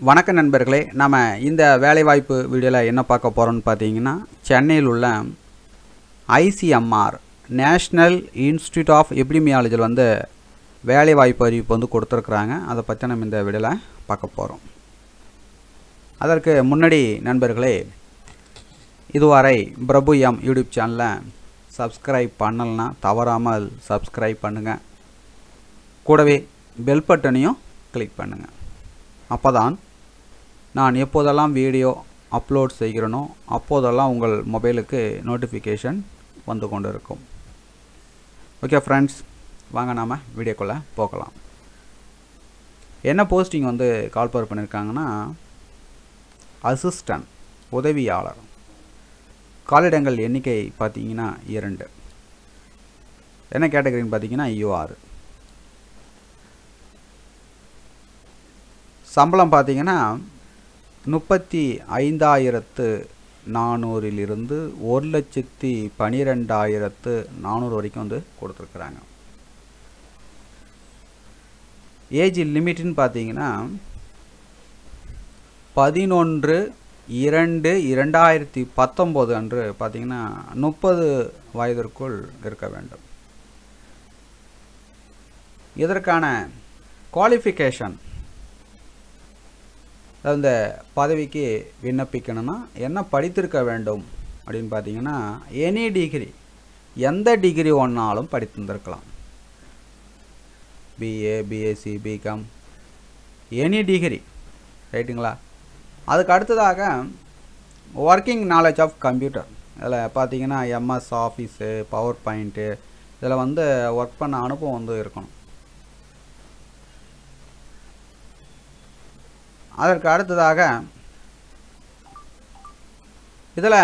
வணக்க நண்பர்களே நம்ம இந்த வேலைவாய்ப்பு வீடியோவில் என்ன பார்க்க போகிறோம்னு பார்த்தீங்கன்னா சென்னையில் உள்ள ஐசிஎம்ஆர் நேஷ்னல் இன்ஸ்டியூட் ஆஃப் எப்டிமியாலஜியில் வந்து வேலைவாய்ப்பு அறிவிப்பு வந்து கொடுத்துருக்குறாங்க. அதை பற்றி நம்ம இந்த வீடியோவில் பார்க்க போகிறோம் அதற்கு முன்னாடி நண்பர்களே இதுவரை பிரபு எம் யூடியூப் சேனலை சப்ஸ்கிரைப் பண்ணலைன்னா தவறாமல் சப்ஸ்கிரைப் பண்ணுங்கள் கூடவே பெல் பட்டனையும் கிளிக் பண்ணுங்கள் அப்போ தான் நான் எப்போதெல்லாம் வீடியோ அப்லோட் செய்கிறேனோ அப்போதெல்லாம் உங்கள் மொபைலுக்கு நோட்டிஃபிகேஷன் வந்து கொண்டு இருக்கும் ஓகே ஃப்ரெண்ட்ஸ் வாங்க நாம் வீடியோக்குள்ளே போகலாம். என்ன போஸ்டிங் வந்து கால்பர் பண்ணியிருக்காங்கன்னா அசிஸ்டன்ட் உதவியாளர். காலிடங்கள் எண்ணிக்கை பார்த்தீங்கன்னா இரண்டு. என்ன கேட்டகரின்னு பார்த்தீங்கன்னா யூஆர் சம்பளம் பார்த்தீங்கன்னா முப்பத்தி ஐந்தாயிரத்து நானூறிலிருந்து ஒரு லட்சத்தி பனிரெண்டாயிரத்து நானூறு வரைக்கும் வந்து கொடுத்துருக்குறாங்க. ஏஜ் லிமிட்னு பார்த்தீங்கன்னா பதினொன்று இரண்டு இரண்டாயிரத்தி பத்தொம்போது அன்று பார்த்தீங்கன்னா முப்பது வயதிற்குள் இருக்க வேண்டும். இதற்கான குவாலிஃபிகேஷன் இந்த பதவிக்கு விண்ணப்பிக்கணும்னா என்ன படித்திருக்க வேண்டும் அப்படின்னு பார்த்தீங்கன்னா எனி டிகிரி எந்த டிகிரி ஒன்றாலும் படித்திருந்திருக்கலாம் BA BSc BCom any degree ரைட்டுங்களா அதுக்கு அடுத்ததாக ஒர்க்கிங் நாலேஜ் ஆஃப் கம்ப்யூட்டர் இதில் பார்த்தீங்கன்னா எம்எஸ் ஆஃபீஸு பவர் பாயிண்ட்டு இதில் வந்து ஒர்க் பண்ண அனுபவம் வந்து இருக்கணும். அதற்கு அடுத்ததாக இதில்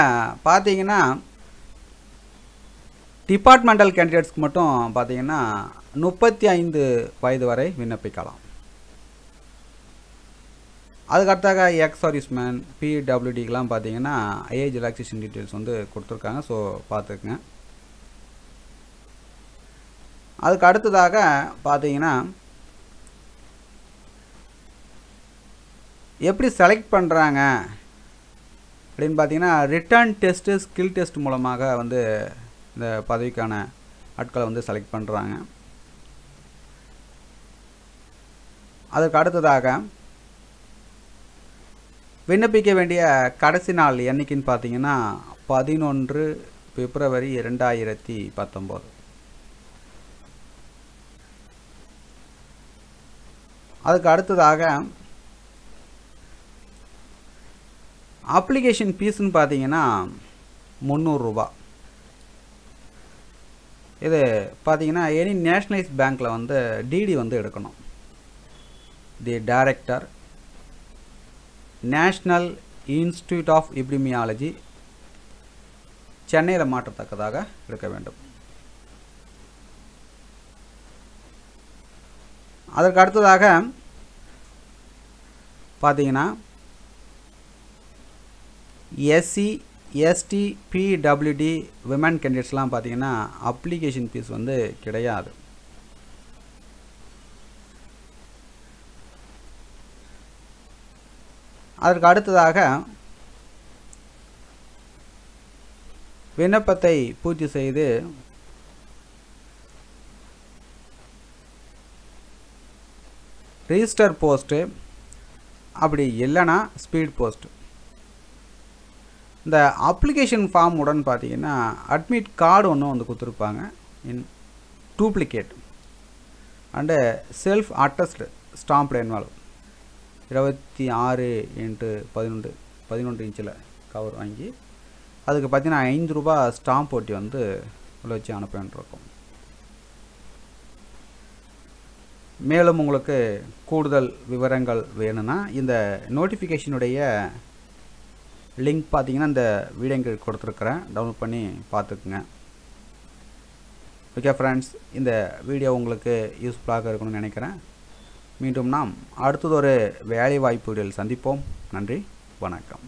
பார்த்தீங்கன்னா டிபார்ட்மெண்டல் கேண்டிடேட்ஸ்க்கு மட்டும் பார்த்தீங்கன்னா முப்பத்தி ஐந்து வயது வரை விண்ணப்பிக்கலாம். அதுக்கடுத்தாக எக்ஸ் சர்வீஸ்மேன் பிடபிள்யூடிக்கெலாம் பார்த்தீங்கன்னா ஏஜ் ரிலாக்ஸேஷன் டீட்டெயில்ஸ் வந்து கொடுத்துருக்காங்க. ஸோ பார்த்துக்குங்க. அதுக்கு அடுத்ததாக பார்த்தீங்கன்னா எப்படி செலக்ட் பண்ணுறாங்க அப்படின்னு பார்த்தீங்கன்னா ரிட்டர்ன் டெஸ்ட்டு ஸ்கில் டெஸ்ட் மூலமாக வந்து இந்த பதவிக்கான ஆட்களை வந்து செலக்ட் பண்ணுறாங்க அதற்கு அடுத்ததாக விண்ணப்பிக்க வேண்டிய கடைசி நாள் என்றைக்குன்னு பார்த்தீங்கன்னா பதினொன்று பிப்ரவரி ரெண்டாயிரத்தி பத்தொம்போது. அதுக்கு அடுத்ததாக அப்ளிகேஷன் ஃபீஸ்னு பார்த்தீங்கன்னா முந்நூறுரூபா இது பார்த்தீங்கன்னா எனி நேஷ்னலைஸ் பேங்க்கில் வந்து டிடி வந்து எடுக்கணும். The director national institute of epidemiology சென்னையில் மாற்றத்தக்கதாக எடுக்க வேண்டும். அதற்கு அடுத்ததாக பார்த்தீங்கன்னா எஸ்சி எஸ்டி பிடபிள்யூடி விமன் கேண்டிடேட்ஸ்லாம் பார்த்தீங்கன்னா அப்ளிகேஷன் ஃபீஸ் வந்து கிடையாது. அதற்கு அடுத்ததாக விண்ணப்பத்தை பூர்த்தி செய்து ரிஜிஸ்டர் போஸ்ட்டு அப்படி இல்லைன்னா ஸ்பீட் போஸ்ட்டு இந்த அப்ளிகேஷன் ஃபார்ம் உடன் பார்த்தீங்கன்னா அட்மிட் கார்டு ஒன்று வந்து கொடுத்துருப்பாங்க. In duplicate and self attested stamped envelope இருபத்தி ஆறு இன்ட்டு பதினொன்று பதினொன்று இன்ச்சில் கவர் வாங்கி அதுக்கு பார்த்தீங்கன்னா ஐந்து ரூபா ஸ்டாம்ப் ஒட்டி வந்து உள்ள வச்சு அனுப்ப மேலும் உங்களுக்கு கூடுதல் விவரங்கள் வேணும்னா இந்த நோட்டிஃபிகேஷனுடைய லிங்க் பார்த்தீங்கன்னா இந்த வீடியோ கொடுத்துருக்குறேன். டவுன்லோட் பண்ணி பார்த்துக்குங்க. ஓகே ஃப்ரெண்ட்ஸ் இந்த வீடியோ உங்களுக்கு யூஸ்ஃபுல்லாக இருக்கணும்னு நினைக்கிறேன். மீண்டும் நாம் அடுத்ததொரு வேலை வாய்ப்புகளில் சந்திப்போம். நன்றி வணக்கம்.